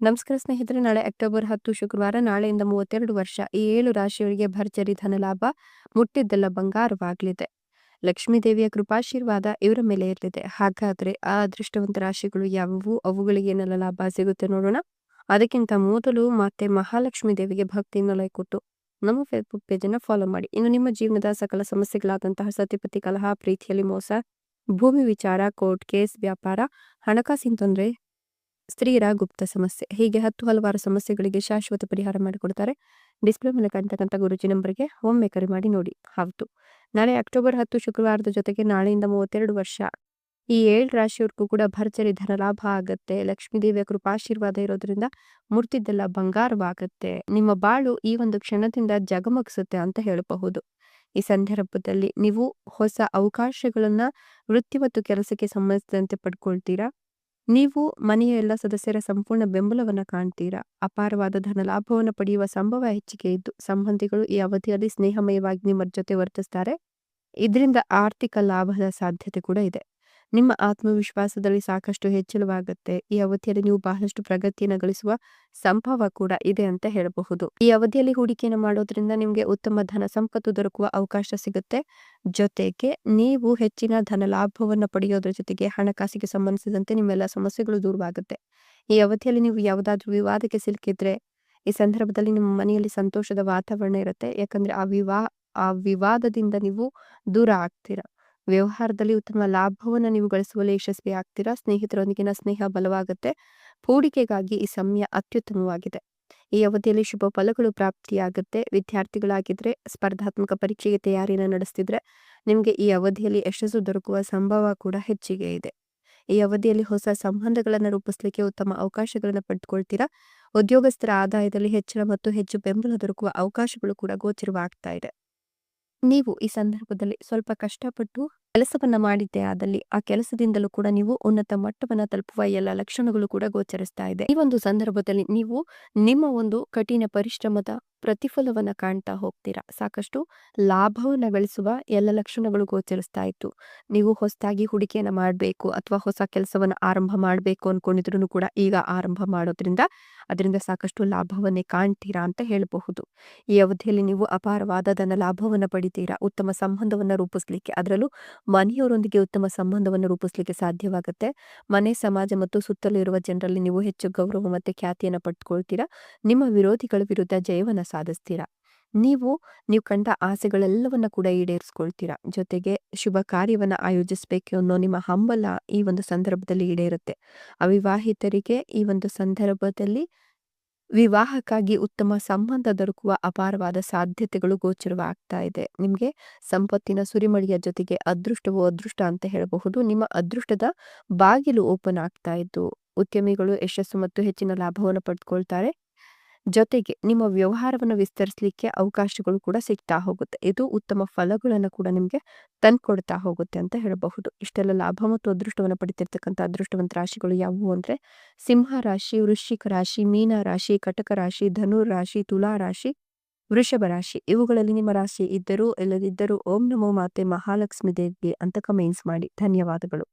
ನಮಸ್ಕಾರ ಸ್ನೇಹಿತರೆ, ನಾಳೆ ಅಕ್ಟೋಬರ್ ಹತ್ತು ಶುಕ್ರವಾರ, ನಾಳೆಯಿಂದ ಮೂವತ್ತೆರಡು ವರ್ಷ, ಈ ಏಳು ರಾಶಿಯವರಿಗೆ ಭರ್ಜರಿ ಧನಲಾಭ ಮುಟ್ಟಿದ್ದೆಲ್ಲ ಬಂಗಾರವಾಗಲಿದೆ. ಲಕ್ಷ್ಮೀ ದೇವಿಯ ಕೃಪಾಶೀರ್ವಾದ ಇವರ ಮೇಲೆ ಇರಲಿದೆ. ಹಾಗಾದ್ರೆ ಆ ಅದೃಷ್ಟವಂತ ರಾಶಿಗಳು ಯಾವುವು? ಅವುಗಳಿಗೆ ಏನೆಲ್ಲ ಲಾಭ ಸಿಗುತ್ತೆ ನೋಡೋಣ. ಅದಕ್ಕಿಂತ ಮೊದಲು ಮತ್ತೆ ಮಹಾಲಕ್ಷ್ಮೀ ದೇವಿಗೆ ಭಕ್ತಿಯಿಂದ ಕೊಟ್ಟು ನಮ್ಮ ಫೇಸ್ಬುಕ್ ಪೇಜನ್ನು ಫಾಲೋ ಮಾಡಿ. ಇನ್ನು ನಿಮ್ಮ ಜೀವನದ ಸಕಲ ಸಮಸ್ಯೆಗಳಾದಂತಹ ಸತಿಪತಿ ಕಲಹ, ಪ್ರೀತಿಯಲ್ಲಿ ಮೋಸ, ಭೂಮಿ ವಿಚಾರ ಕೋರ್ಟ್ ಕೇಸ್ ವ್ಯಾಪಾರ, ಹಣಕಾಸಿನ ತೊಂದರೆ ಸ್ತ್ರೀಯರ ಗುಪ್ತ ಸಮಸ್ಯೆ, ಹೀಗೆ ಹತ್ತು ಹಲವಾರು ಸಮಸ್ಯೆಗಳಿಗೆ ಶಾಶ್ವತ ಪರಿಹಾರ ಮಾಡಿಕೊಡ್ತಾರೆ. ಡಿಸ್ಪ್ಲೇ ಮೂಲಕ ಕಾಣ್ತಕ್ಕಂಥ ಗುರುಜಿ ನಂಬರ್ಗೆ ಒಮ್ಮೆ ಕರೆ ಮಾಡಿ ನೋಡಿ. ಹೌದು. ನಾಳೆ ಅಕ್ಟೋಬರ್ ಹತ್ತು ಶುಕ್ರವಾರದ ಜೊತೆಗೆ ನಾಳೆಯಿಂದ ಮೂವತ್ತೆರಡು ವರ್ಷ. ಈ ಏಳು ರಾಶಿಯವರೆಗೂ ಕೂಡ ಭರ್ಜರಿ ಧನ ಲಾಭ ಆಗತ್ತೆ. ಲಕ್ಷ್ಮೀ ದೇವಿಯ ಕೃಪಾಶೀರ್ವಾದ ಇರೋದ್ರಿಂದ ಮುರ್ತಿದ್ದೆಲ್ಲ ಬಂಗಾರವಾಗತ್ತೆ. ನಿಮ್ಮ ಬಾಳು ಈ ಒಂದು ಕ್ಷಣದಿಂದ ಜಗಮಗಿಸುತ್ತೆ ಅಂತ ಹೇಳಬಹುದು. ಈ ಸಂದರ್ಭದಲ್ಲಿ ನೀವು ಹೊಸ ಅವಕಾಶಗಳನ್ನ ವೃತ್ತಿ ಮತ್ತು ಕೆಲಸಕ್ಕೆ ಸಂಬಂಧಿಸಿದಂತೆ ಪಡ್ಕೊಳ್ತೀರಾ? ನೀವು ಮನೆಯ ಎಲ್ಲ ಸದಸ್ಯರ ಸಂಪೂರ್ಣ ಬೆಂಬಲವನ್ನು ಕಾಣ್ತೀರಾ? ಅಪಾರವಾದ ಧನ ಲಾಭವನ್ನು ಪಡೆಯುವ ಸಂಭವ ಹೆಚ್ಚಿಗೆ ಇದ್ದು, ಸಂಬಂಧಿಗಳು ಈ ಅವಧಿಯಲ್ಲಿ ಸ್ನೇಹಮಯವಾಗಿ ನಿಮ್ಮ ಜೊತೆ ವರ್ತಿಸ್ತಾರೆ. ಇದರಿಂದ ಆರ್ಥಿಕ ಲಾಭದ ಸಾಧ್ಯತೆ ಕೂಡ ಇದೆ. ನಿಮ್ಮ ಆತ್ಮವಿಶ್ವಾಸದಲ್ಲಿ ಸಾಕಷ್ಟು ಹೆಚ್ಚಳವಾಗುತ್ತೆ. ಈ ಅವಧಿಯಲ್ಲಿ ನೀವು ಬಹಳಷ್ಟು ಪ್ರಗತಿಯನ್ನು ಗಳಿಸುವ ಸಂಭವ ಕೂಡ ಇದೆ ಅಂತ ಹೇಳಬಹುದು. ಈ ಅವಧಿಯಲ್ಲಿ ಹೂಡಿಕೆಯನ್ನು ಮಾಡೋದ್ರಿಂದ ನಿಮಗೆ ಉತ್ತಮ ಧನ ಸಂಪತ್ತು ದೊರಕುವ ಅವಕಾಶ ಸಿಗುತ್ತೆ. ಜೊತೆಗೆ ನೀವು ಹೆಚ್ಚಿನ ಧನ ಲಾಭವನ್ನು ಪಡೆಯೋದ್ರ ಜೊತೆಗೆ ಹಣಕಾಸಿಗೆ ಸಂಬಂಧಿಸಿದಂತೆ ನಿಮ್ಮೆಲ್ಲ ಸಮಸ್ಯೆಗಳು ದೂರವಾಗುತ್ತೆ. ಈ ಅವಧಿಯಲ್ಲಿ ನೀವು ಯಾವುದಾದ್ರೂ ವಿವಾದಕ್ಕೆ ಸಿಲುಕಿದ್ರೆ, ಈ ಸಂದರ್ಭದಲ್ಲಿ ನಿಮ್ಮ ಮನೆಯಲ್ಲಿ ಸಂತೋಷದ ವಾತಾವರಣ ಇರುತ್ತೆ. ಯಾಕಂದ್ರೆ ಆ ವಿವಾ, ಆ ವಿವಾದದಿಂದ ನೀವು ದೂರ ಆಗ್ತೀರಾ. ವ್ಯವಹಾರದಲ್ಲಿ ಉತ್ತಮ ಲಾಭವನ್ನು ನೀವು ಗಳಿಸುವಲ್ಲಿ ಯಶಸ್ವಿ ಆಗ್ತೀರಾ? ಸ್ನೇಹಿತರೊಂದಿಗಿನ ಸ್ನೇಹ ಬಲವಾಗುತ್ತೆ. ಹೂಡಿಕೆಗಾಗಿ ಈ ಸಮಯ ಅತ್ಯುತ್ತಮವಾಗಿದೆ. ಈ ಅವಧಿಯಲ್ಲಿ ಶುಭ ಫಲಗಳು ಪ್ರಾಪ್ತಿಯಾಗುತ್ತೆ. ವಿದ್ಯಾರ್ಥಿಗಳಾಗಿದ್ರೆ, ಸ್ಪರ್ಧಾತ್ಮಕ ಪರೀಕ್ಷೆಗೆ ತಯಾರಿಯನ್ನು ನಡೆಸ್ತಿದ್ರೆ, ನಿಮಗೆ ಈ ಅವಧಿಯಲ್ಲಿ ಯಶಸ್ಸು ದೊರಕುವ ಸಂಭವ ಕೂಡ ಹೆಚ್ಚಿಗೆ ಇದೆ. ಈ ಅವಧಿಯಲ್ಲಿ ಹೊಸ ಸಂಬಂಧಗಳನ್ನು ರೂಪಿಸಲಿಕ್ಕೆ ಉತ್ತಮ ಅವಕಾಶಗಳನ್ನು ಪಡೆದುಕೊಳ್ತೀರಾ ಉದ್ಯೋಗಸ್ಥರ ಆದಾಯದಲ್ಲಿ ಹೆಚ್ಚಳ ಮತ್ತು ಹೆಚ್ಚು ಬೆಂಬಲ ದೊರಕುವ ಅವಕಾಶಗಳು ಕೂಡ ಗೋಚರವಾಗ್ತಾ ಇದೆ. ನೀವು ಈ ಸಂದರ್ಭದಲ್ಲಿ ಸ್ವಲ್ಪ ಕಷ್ಟಪಟ್ಟು ಕೆಲಸವನ್ನ ಮಾಡಿದ್ದೆ ಆದಲ್ಲಿ ಆ ಕೆಲಸದಿಂದಲೂ ಕೂಡ ನೀವು ಉನ್ನತ ಮಟ್ಟವನ್ನ ತಲುಪುವ ಎಲ್ಲ ಲಕ್ಷಣಗಳು ಕೂಡ ಗೋಚರಿಸ್ತಾ ಇದೆ. ಈ ಒಂದು ಸಂದರ್ಭದಲ್ಲಿ ನೀವು ನಿಮ್ಮ ಒಂದು ಕಠಿಣ ಪರಿಶ್ರಮದ ಪ್ರತಿಫಲವನ್ನ ಕಾಣ್ತಾ ಹೋಗ್ತೀರಾ? ಸಾಕಷ್ಟು ಲಾಭವನ್ನು ಗಳಿಸುವ ಎಲ್ಲ ಲಕ್ಷಣಗಳು ಗೋಚರಿಸ್ತಾ ಇತ್ತು. ನೀವು ಹೊಸದಾಗಿ ಹೂಡಿಕೆಯನ್ನು ಮಾಡಬೇಕು ಅಥವಾ ಹೊಸ ಕೆಲಸವನ್ನು ಆರಂಭ ಮಾಡಬೇಕು ಅನ್ಕೊಂಡಿದ್ರು ಕೂಡ ಈಗ ಆರಂಭ ಮಾಡೋದ್ರಿಂದ ಅದರಿಂದ ಸಾಕಷ್ಟು ಲಾಭವನ್ನೇ ಕಾಣ್ತೀರಾ ಅಂತ ಹೇಳಬಹುದು. ಈ ಅವಧಿಯಲ್ಲಿ ನೀವು ಅಪಾರವಾದ ಧನ ಲಾಭವನ್ನ ಪಡಿತೀರಾ? ಉತ್ತಮ ಸಂಬಂಧವನ್ನ ರೂಪಿಸ್ಲಿಕ್ಕೆ ಅದರಲ್ಲೂ ಮನೆಯವರೊಂದಿಗೆ ಉತ್ತಮ ಸಂಬಂಧವನ್ನು ರೂಪಿಸ್ಲಿಕ್ಕೆ ಸಾಧ್ಯವಾಗುತ್ತೆ. ಮನೆ, ಸಮಾಜ ಮತ್ತು ಸುತ್ತಲೂ ಇರುವ ಜನರಲ್ಲಿ ನೀವು ಹೆಚ್ಚು ಗೌರವ ಮತ್ತೆ ಖ್ಯಾತಿಯನ್ನು ಪಡ್ಕೊಳ್ತೀರಾ ನಿಮ್ಮ ವಿರೋಧಿಗಳ ವಿರುದ್ಧ ಜಯವನ್ನ ಸಾಧಿಸ್ತೀರಾ? ನೀವು ನೀವು ಕಂಡ ಆಸೆಗಳೆಲ್ಲವನ್ನ ಕೂಡ ಈಡೇರಿಸ್ಕೊಳ್ತೀರಾ? ಜೊತೆಗೆ ಶುಭ ಕಾರ್ಯವನ್ನ ಆಯೋಜಿಸಬೇಕು ಅನ್ನೋ ನಿಮ್ಮ ಹಂಬಲ ಈ ಒಂದು ಸಂದರ್ಭದಲ್ಲಿ ಈಡೇರುತ್ತೆ. ಅವಿವಾಹಿತರಿಗೆ ಈ ಒಂದು ಸಂದರ್ಭದಲ್ಲಿ ವಿವಾಹಕ್ಕಾಗಿ ಉತ್ತಮ ಸಂಬಂಧ ದೊರಕುವ ಅಪಾರವಾದ ಸಾಧ್ಯತೆಗಳು ಗೋಚರವಾಗ್ತಾ ಇದೆ. ನಿಮಗೆ ಸಂಪತ್ತಿನ ಸುರಿಮಳಿಯ ಜೊತೆಗೆ ಅದೃಷ್ಟವೋ ಅದೃಷ್ಟ ಅಂತ ಹೇಳಬಹುದು. ನಿಮ್ಮ ಅದೃಷ್ಟದ ಬಾಗಿಲು ಓಪನ್ ಆಗ್ತಾ ಇದ್ದು, ಉದ್ಯಮಿಗಳು ಯಶಸ್ಸು ಮತ್ತು ಹೆಚ್ಚಿನ ಲಾಭವನ್ನು ಪಡೆದುಕೊಳ್ತಾರೆ ಜೊತೆಗೆ ನಿಮ್ಮ ವ್ಯವಹಾರವನ್ನು ವಿಸ್ತರಿಸಲಿಕ್ಕೆ ಅವಕಾಶಗಳು ಕೂಡ ಸಿಗ್ತಾ ಹೋಗುತ್ತೆ. ಇದು ಉತ್ತಮ ಫಲಗಳನ್ನು ಕೂಡ ನಿಮಗೆ ತಂದ್ಕೊಡ್ತಾ ಹೋಗುತ್ತೆ ಅಂತ ಹೇಳಬಹುದು. ಇಷ್ಟೆಲ್ಲ ಲಾಭ ಮತ್ತು ಅದೃಷ್ಟವನ್ನು ಪಡಿತಿರ್ತಕ್ಕಂಥ ಅದೃಷ್ಟವಂತ ರಾಶಿಗಳು ಯಾವುವು ಅಂದ್ರೆ, ಸಿಂಹ ರಾಶಿ, ವೃಶ್ಚಿಕ ರಾಶಿ, ಮೀನ ರಾಶಿ, ಕಟಕ ರಾಶಿ ಧನು ರಾಶಿ, ತುಲಾ ರಾಶಿ, ವೃಷಭ ರಾಶಿ. ಇವುಗಳಲ್ಲಿ ನಿಮ್ಮ ರಾಶಿ ಇದ್ದರೂ, ಇಲ್ಲದಿದ್ದರೂ ಓಂ ನಮೋ ಮಾತೆ ಮಹಾಲಕ್ಷ್ಮಿ ದೇವಿಗೆ ಅಂತ ಕಮೆಂಟ್ಸ್ ಮಾಡಿ. ಧನ್ಯವಾದಗಳು.